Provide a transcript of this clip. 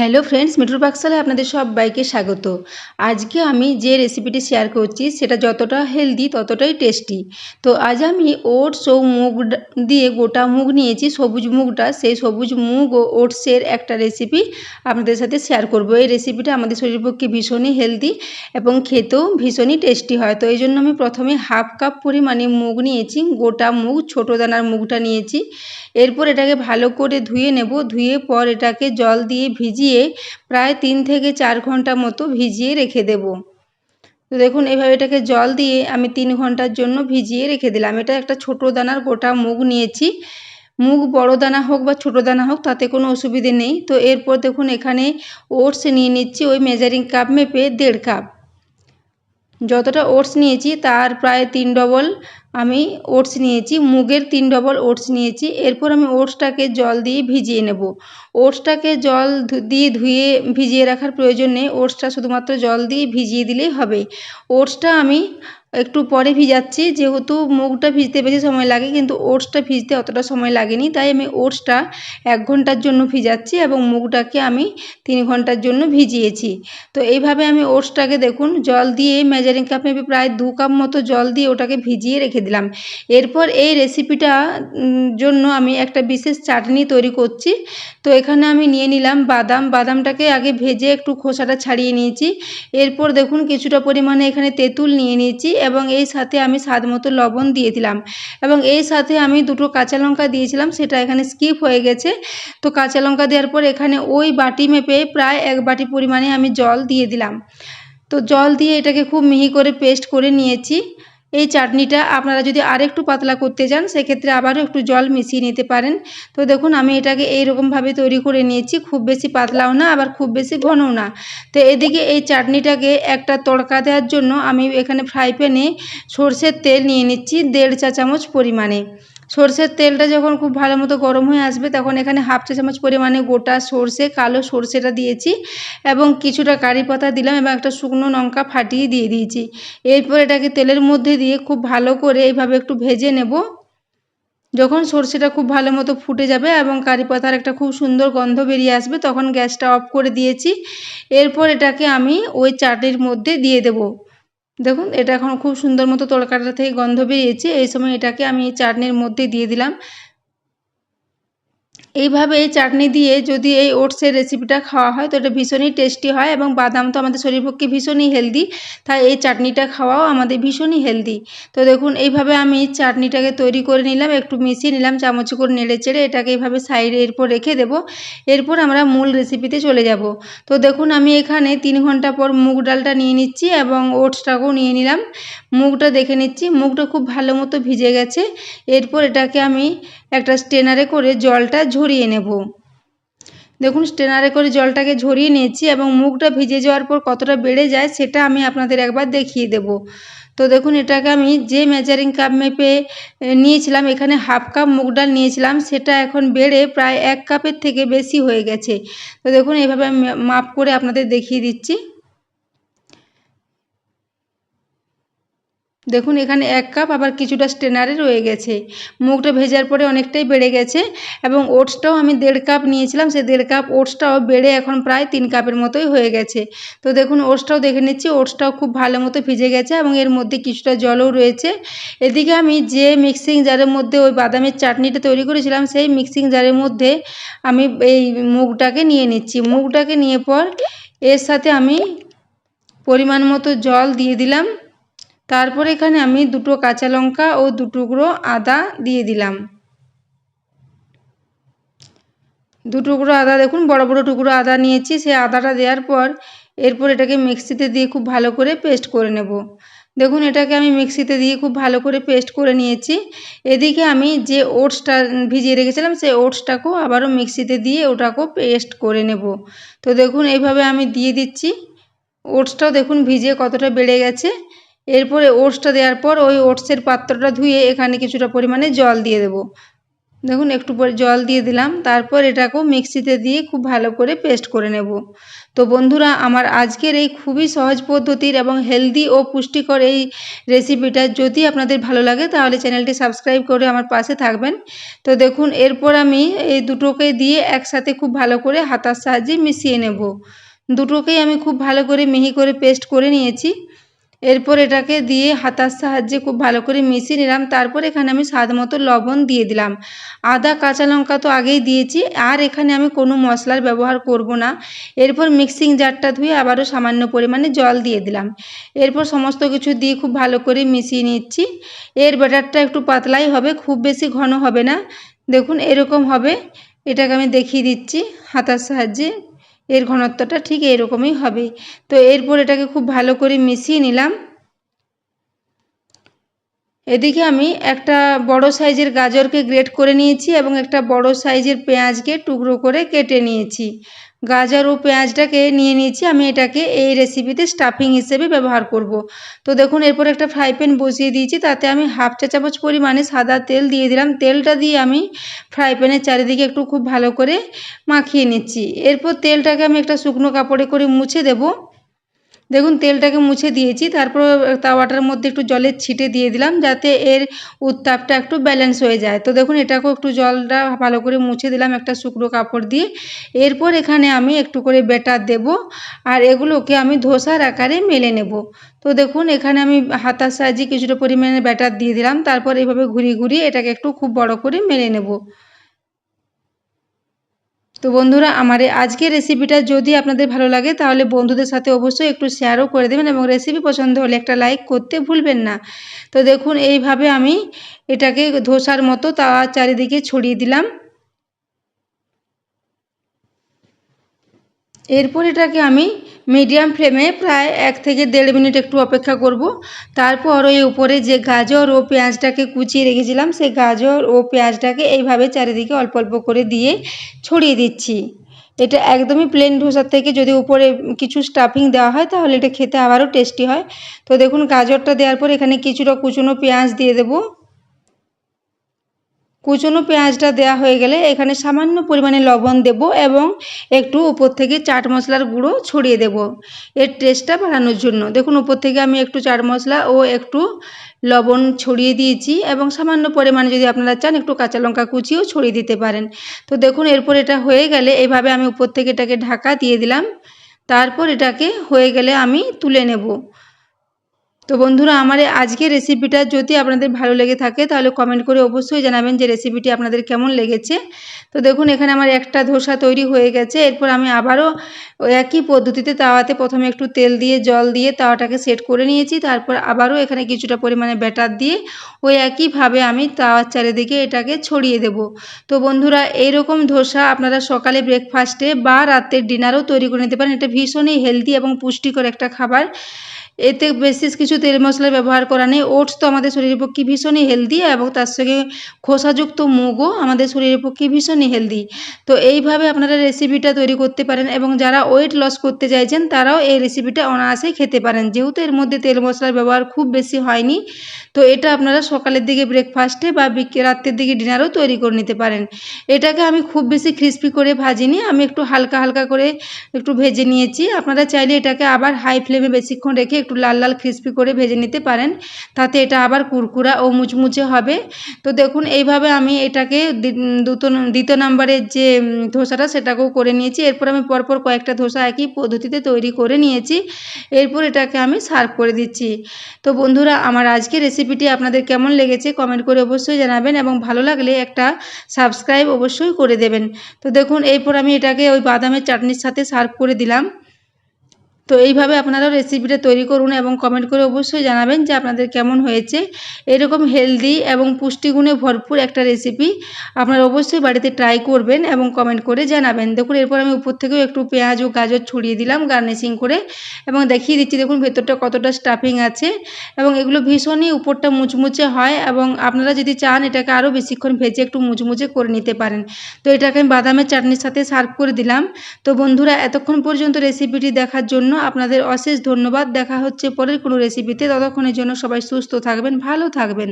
Hello friends, মিঠুর পাকশালে আপনাদের সবাইকে স্বাগত। আজকে আমি যে রেসিপিটি শেয়ার করছি, সেটা যতটা হেলদি ততটাই টেস্টি তো আজ আমি ওটস ও মুগ দিয়ে গোটা মুগ নিয়েছি, সবুজ মুগটা। সেই সবুজ মুগ ও ওটসের একটা রেসিপি আপনাদের সাথে শেয়ার করব। এই রেসিপিটা আমাদের শরীরের পক্ষে ভীষণই হেলদি এবং খেতেও ভীষণই টেস্টি হয়। তো এই জন্য আমি প্রথমে হাফ কাপ পরিমাণে মুগ নিয়েছি, গোটা মুগ, ছোটো দানার মুগটা নিয়েছি। এরপর এটাকে ভালো করে ধুয়ে নেব। ধুয়ে পর এটাকে জল দিয়ে ভিজিয়ে প্রায় তিন থেকে চার ঘণ্টা মতো ভিজিয়ে রেখে দেব। তো দেখুন, এভাবে এটাকে জল দিয়ে আমি তিন ঘণ্টার জন্য ভিজিয়ে রেখে দিলাম। এটা একটা ছোটো দানার গোটা মুগ নিয়েছি। মুগ বড় দানা হোক বা ছোটো দানা হোক, তাতে কোনো অসুবিধে নেই। তো এরপর দেখুন, এখানে ওটস নিয়ে নিচ্ছি, ওই মেজারিং কাপ মেপে দেড় কাপ। যতটা ওটস নিয়েছি, তার প্রায় তিন ডবল আমি ওটস নিয়েছি, মুগের তিন ডবল ওটস নিয়েছি। এরপর আমি ওটসটাকে জল দিয়ে ভিজিয়ে নেব। ওটসটাকে জল দিয়ে ধুয়ে ভিজিয়ে রাখার প্রয়োজন নেই। ওটসটা শুধুমাত্র জল দিয়ে ভিজিয়ে দিলেই হবে। ওটসটা আমি একটু পরে ভিজাচ্ছি, যেহেতু মুগটা ভিজতে বেশি সময় লাগে, কিন্তু ওটসটা ভিজতে অতটা সময় লাগেনি, তাই আমি ওটসটা এক ঘণ্টার জন্য ভিজাচ্ছি এবং মুগটাকে আমি তিন ঘণ্টার জন্য ভিজিয়েছি। তো এইভাবে আমি ওটসটাকে দেখুন, জল দিয়ে মেজারিং কাপে মেপে প্রায় দু কাপ মতো জল দিয়ে ওটাকে ভিজিয়ে রেখে দিলাম। এরপর এই রেসিপিটা জন্য আমি একটা বিশেষ চাটনি তৈরি করছি। তো এখানে আমি নিয়ে নিলাম বাদাম, বাদামটাকে আগে ভেজে একটু খোসাটা ছাড়িয়ে নিয়েছি। এরপর দেখুন, কিছুটা পরিমাণে এখানে তেঁতুল নিয়ে নিয়েছি এবং এই সাথে আমি স্বাদ মতো লবণ দিয়ে দিলাম। এবং এই সাথে আমি দুটো কাঁচা লঙ্কা দিয়েছিলাম, সেটা এখানে স্কিপ হয়ে গেছে। তো কাঁচা লঙ্কা দেওয়ার পর এখানে ওই বাটি মেপে প্রায় এক বাটি পরিমাণে আমি জল দিয়ে দিলাম। তো জল দিয়ে এটাকে খুব মিহি করে পেস্ট করে নিয়েছি। এই চাটনিটা আপনারা যদি আরেকটু পাতলা করতে চান, সেক্ষেত্রে আবারও একটু জল মিশিয়ে নিতে পারেন। তো দেখুন, আমি এটাকে এইরকমভাবে তৈরি করে নিয়েছি। খুব বেশি পাতলাও না, আবার খুব বেশি ঘনও না। তো এদিকে এই চাটনিটাকে একটা তড়কা দেওয়ার জন্য আমি এখানে ফ্রাই প্যানে সর্ষের তেল নিয়ে নিচ্ছি, দেড় চা চামচ পরিমাণে। সর্ষের তেলটা যখন খুব ভালো মতো গরম হয়ে আসবে, তখন এখানে হাফ চা চামচ পরিমাণে গোটা সর্ষে, কালো সর্ষেটা দিয়েছি এবং কিছুটা কারি পাতা দিলাম এবং একটা শুকনো লঙ্কা ফাটিয়ে দিয়ে দিয়েছি। এরপর এটাকে তেলের মধ্যে দিয়ে খুব ভালো করে এইভাবে একটু ভেজে নেব। যখন সর্ষেটা খুব ভালো মতো ফুটে যাবে এবং কারি পাতার একটা খুব সুন্দর গন্ধ বেরিয়ে আসবে, তখন গ্যাসটা অফ করে দিয়েছি। এরপর এটাকে আমি ওই চাটনির মধ্যে দিয়ে দেব। দেখুন, এটা এখন খুব সুন্দর মতো তরকারিটা থেকে গন্ধ বেরিয়েছে। এই সময় এটাকে আমি চাটনির মধ্যে দিয়ে দিলাম। এইভাবে এই চাটনি দিয়ে যদি এই ওটসের রেসিপিটা খাওয়া হয়, তো এটা ভীষণই টেস্টি হয় এবং বাদাম তো আমাদের শরীর পক্ষে ভীষণই হেলদি তাই এই চাটনিটা খাওয়াও আমাদের ভীষণই হেলদি তো দেখুন, এইভাবে আমি চাটনিটাকে তৈরি করে নিলাম, একটু মিশিয়ে নিলাম, চামচ করে নেড়ে চেড়ে এটাকে এইভাবে সাইডে এরপর রেখে দেবো, এরপর আমরা মূল রেসিপিতে চলে যাব। তো দেখুন, আমি এখানে তিন ঘণ্টা পর মুগ ডালটা নিয়ে নিচ্ছি এবং ওটসটাকেও নিয়ে নিলাম। মুগটা দেখে নিচ্ছি। মুগটা খুব ভালো মতো ভিজে গেছে। এরপর এটাকে আমি একটা স্টেনারে করে জলটা ঝরিয়ে নেব। দেখুন স্টেনারে করে জলটাকে ঝরিয়ে নিয়েছি এবং মুগটা ভিজে যাওয়ার পর কতটা বেড়ে যায় সেটা আমি আপনাদের একবার দেখিয়ে দেব। তো দেখুন, এটাকে আমি যে মেজারিং কাপ মেপে নিয়েছিলাম, এখানে হাফ কাপ মুগ ডাল নিয়েছিলাম, সেটা এখন বেড়ে প্রায় এক কাপের থেকে বেশি হয়ে গেছে। তো দেখুন, এভাবে মাপ করে আপনাদের দেখিয়ে দিচ্ছি। দেখুন, এখানে এক কাপ আবার কিছুটা স্টেনারে রয়ে গেছে। মুগটা ভেজার পরে অনেকটাই বেড়ে গেছে এবং ওটসটাও আমি দেড় কাপ নিয়েছিলাম। সেই দেড় কাপ ওটসটাও বেড়ে এখন প্রায় তিন কাপের মতোই হয়ে গেছে। তো দেখুন, ওটসটাও দেখে নিচ্ছি, ওটসটাও খুব ভালো মতো ভিজে গেছে এবং এর মধ্যে কিছুটা জলও রয়েছে। এদিকে আমি যে মিক্সিং জারের মধ্যে ওই বাদামের চাটনিটা তৈরি করেছিলাম, সেই মিক্সিং জারের মধ্যে আমি এই মুগটাকে নিয়ে নিচ্ছি। মুগটাকে নিয়ে পর এর সাথে আমি পরিমাণ মতো জল দিয়ে দিলাম। তারপর এখানে আমি দুটো কাঁচা লঙ্কা ও দু টুকরো আদা দিয়ে দিলাম। দু টুকরো আদা দেখুন, বড় বড় টুকরো আদা নিয়েছি। সেই আদাটা দেওয়ার পর এরপর এটাকে মিক্সিতে দিয়ে খুব ভালো করে পেস্ট করে নেব। দেখুন, এটাকে আমি মিক্সিতে দিয়ে খুব ভালো করে পেস্ট করে নিয়েছি। এদিকে আমি যে ওটসটা ভিজিয়ে রেখেছিলাম, সেই ওটসটাকেও আবারও মিক্সিতে দিয়ে ওটাকেও পেস্ট করে নেব। তো দেখুন, এইভাবে আমি দিয়ে দিচ্ছি। ওটসটাও দেখুন ভিজে কতটা বেড়ে গেছে। এরপরে ওটসটা দেওয়ার পর ওই ওটসের পাত্রটা ধুয়ে এখানে কিছুটা পরিমাণে জল দিয়ে দেবো। দেখুন, একটু পরে জল দিয়ে দিলাম। তারপর এটাকেও মিক্সিতে দিয়ে খুব ভালো করে পেস্ট করে নেব। তো বন্ধুরা, আমার আজকের এই খুবই সহজ পদ্ধতির এবং হেলদি ও পুষ্টিকর এই রেসিপিটা যদি আপনাদের ভালো লাগে, তাহলে চ্যানেলটি সাবস্ক্রাইব করে আমার পাশে থাকবেন। তো দেখুন, এরপর আমি এই দুটোকে দিয়ে একসাথে খুব ভালো করে হাতার সাহায্যে মিশিয়ে নেব। দুটোকেই আমি খুব ভালো করে মিহি করে পেস্ট করে নিয়েছি। এরপর এটাকে দিয়ে হাতার সাহায্যে খুব ভালো করে মিশিয়ে নিলাম। তারপর এখানে আমি স্বাদ মতো লবণ দিয়ে দিলাম। আদা, কাঁচা লঙ্কা তো আগেই দিয়েছি। আর এখানে আমি কোনো মশলার ব্যবহার করব না। এরপর মিক্সিং জারটা ধুয়ে আবারও সামান্য পরিমাণে জল দিয়ে দিলাম। এরপর সমস্ত কিছু দিয়ে খুব ভালো করে মিশিয়ে নিচ্ছি। এর ব্যাটারটা একটু পাতলাই হবে, খুব বেশি ঘন হবে না। দেখুন, এরকম হবে। এটাকে আমি দেখিয়ে দিচ্ছি হাতার সাহায্যে। এর ঘনত্বটা ঠিক এরকমই হবে। তো এরপর এটাকে খুব ভালো করে মিশিয়ে নিলাম। এদিকে আমি একটা বড় সাইজের গাজরকে গ্রেট করে নিয়েছি এবং একটা বড় সাইজের পেঁয়াজকে টুকরো করে কেটে নিয়েছি। গাজর ও পেঁয়াজটাকে নিয়ে নিয়েছি। আমি এটাকে এই রেসিপিতে স্টাফিং হিসেবে ব্যবহার করব। তো দেখুন, এরপর একটা ফ্রাই প্যান বসিয়ে দিয়েছি। তাতে আমি হাফ চা চামচ পরিমাণে সাদা তেল দিয়ে দিলাম। তেলটা দিয়ে আমি ফ্রাই প্যানের চারিদিকে একটু খুব ভালো করে মাখিয়ে নিচ্ছি। এরপর তেলটাকে আমি একটা শুকনো কাপড়ে করে মুছে দেবো। দেখুন, তেলটাকে মুছে দিয়েছি। তারপর তাওয়াটার মধ্যে একটু জলের ছিটে দিয়ে দিলাম যাতে এর উত্তাপটা একটু ব্যালেন্স হয়ে যায়। তো দেখুন, এটাকেও একটু জলটা ভালো করে মুছে দিলাম একটা শুকনো কাপড় দিয়ে। এরপর এখানে আমি একটু করে বেটার দেব আর এগুলোকে আমি ধোসার আকারে মেলে নেব। তো দেখুন, এখানে আমি হাতার সাহায্যে কিছুটা পরিমাণে ব্যাটার দিয়ে দিলাম। তারপর এইভাবে ঘুরিয়ে ঘুরিয়ে এটাকে একটু খুব বড় করে মেলে নেব। তো বন্ধুরা, আমার এই আজকের রেসিপিটা যদি আপনাদের ভালো লাগে, তাহলে বন্ধুদের সাথে অবশ্যই একটু শেয়ারও করে দেবেন এবং রেসিপি পছন্দ হলে একটা লাইক করতে ভুলবেন না। তো দেখুন, এইভাবে আমি এটাকে ধোসার মতো তাওয়ার চারিদিকে ছড়িয়ে দিলাম। এরপর এটাকে আমি মিডিয়াম ফ্লেমে প্রায় এক থেকে দেড় মিনিট একটু অপেক্ষা করব। তারপর ওই উপরে যে গাজর ও পেঁয়াজটাকে কুচিয়ে রেখেছিলাম, সেই গাজর ও পেঁয়াজটাকে এইভাবে চারিদিকে অল্প অল্প করে দিয়ে ছড়িয়ে দিচ্ছি। এটা একদমই প্লেন ধোসার থেকে যদি উপরে কিছু স্টাফিং দেওয়া হয়, তাহলে এটা খেতে আবারও টেস্টি হয়। তো দেখুন, গাজরটা দেওয়ার পর এখানে কিছুটা কুচনো পেঁয়াজ দিয়ে দেবো। কুচনো পেঁয়াজটা দেওয়া হয়ে গেলে এখানে সামান্য পরিমাণে লবণ দেব এবং একটু উপর থেকে চাট মশলার গুঁড়ো ছড়িয়ে দেব। এর টেস্টটা বাড়ানোর জন্য। দেখুন, উপর থেকে আমি একটু চাট মশলা ও একটু লবণ ছড়িয়ে দিয়েছি এবং সামান্য পরিমাণে যদি আপনারা চান, একটু কাঁচা লঙ্কা কুচিও ছড়িয়ে দিতে পারেন। তো দেখুন, এরপর এটা হয়ে গেলে এইভাবে আমি উপর থেকে এটাকে ঢাকা দিয়ে দিলাম। তারপর এটাকে হয়ে গেলে আমি তুলে নেব। তো বন্ধুরা, আমার এই আজকের রেসিপিটা যদি আপনাদের ভালো লেগে থাকে, তাহলে কমেন্ট করে অবশ্যই জানাবেন যে রেসিপিটি আপনাদের কেমন লেগেছে। তো দেখুন, এখানে আমার একটা ধোসা তৈরি হয়ে গেছে। এরপর আমি আবারও একই পদ্ধতিতে তাওয়াতে প্রথমে একটু তেল দিয়ে, জল দিয়ে তাওয়াটাকে সেট করে নিয়েছি। তারপর আবারও এখানে কিছুটা পরিমাণে ব্যাটার দিয়ে ওই একইভাবে আমি তাওয়ার চারিদিকে এটাকে ছড়িয়ে দেব। তো বন্ধুরা, এইরকম ধোসা আপনারা সকালে ব্রেকফাস্টে বা রাতের ডিনারও তৈরি করে নিতে পারেন। এটা ভীষণই হেলদি এবং পুষ্টিকর একটা খাবার। এতে বিশেষ কিছু তেল মশলা ব্যবহার করা নেই। ওটস তো আমাদের শরীরের পক্ষে ভীষণই হেলদি এবং তার সঙ্গে খোসাযুক্ত মুগও আমাদের শরীরের পক্ষে ভীষণই হেলদি তো এইভাবে আপনারা রেসিপিটা তৈরি করতে পারেন এবং যারা ওয়েট লস করতে চাইছেন, তারাও এই রেসিপিটা অনায়াসে খেতে পারেন। যেহেতু এর মধ্যে তেল মশলার ব্যবহার খুব বেশি হয়নি, তো এটা আপনারা সকালের দিকে ব্রেকফাস্টে বা রাত্রের দিকে ডিনারও তৈরি করে নিতে পারেন। এটাকে আমি খুব বেশি ক্রিস্পি করে ভাজিনি, আমি একটু হালকা হালকা করে একটু ভেজে নিয়েছি। আপনারা চাইলে এটাকে আবার হাই ফ্লেমে বেশিক্ষণ রেখে একটু লাল লাল ক্রিস্পি করে ভেজে নিতে পারেন। তাতে এটা আবার কুরকুরা ও মুচমুচে হবে। তো দেখুন, এইভাবে আমি এটাকে দুটো, দ্বিতীয় নাম্বারের যে ধোসাটা সেটাকেও করে নিয়েছি। এরপর আমি পরপর কয়েকটা ধোসা একই পদ্ধতিতে তৈরি করে নিয়েছি। এরপর এটাকে আমি সার্ভ করে দিচ্ছি। তো বন্ধুরা, আমার আজকে রেসিপিটি আপনাদের কেমন লেগেছে কমেন্ট করে অবশ্যই জানাবেন এবং ভালো লাগলে একটা সাবস্ক্রাইব অবশ্যই করে দেবেন। তো দেখুন, এরপর আমি এটাকে ওই বাদামের চাটনির সাথে সার্ভ করে দিলাম। তো এইভাবে আপনারাও রেসিপিটা তৈরি করুন এবং কমেন্ট করে অবশ্যই জানাবেন যে আপনাদের কেমন হয়েছে। এরকম হেলদি এবং পুষ্টিগুণে ভরপুর একটা রেসিপি আপনারা অবশ্যই বাড়িতে ট্রাই করবেন এবং কমেন্ট করে জানাবেন। দেখুন, এরপর আমি উপর থেকেও একটু পেঁয়াজ ও গাজর ছড়িয়ে দিলাম গার্নিশিং করে এবং দেখিয়ে দিচ্ছি, দেখুন ভেতরটা কতটা স্টাফিং আছে এবং এগুলো ভীষণই উপরটা মুচমুচে হয় এবং আপনারা যদি চান এটাকে আরও বেশিক্ষণ ভেজে একটু মুচমুচে করে নিতে পারেন। তো এটাকে আমি বাদামের চাটনির সাথে সার্ভ করে দিলাম। তো বন্ধুরা, এতক্ষণ পর্যন্ত রেসিপিটি দেখার জন্য আপনাদের অশেষ ধন্যবাদ। দেখা হচ্ছে পরের কোনো রেসিপিতে ততক্ষণের জন্য সবাই সুস্থ থাকবেন, ভালো থাকবেন।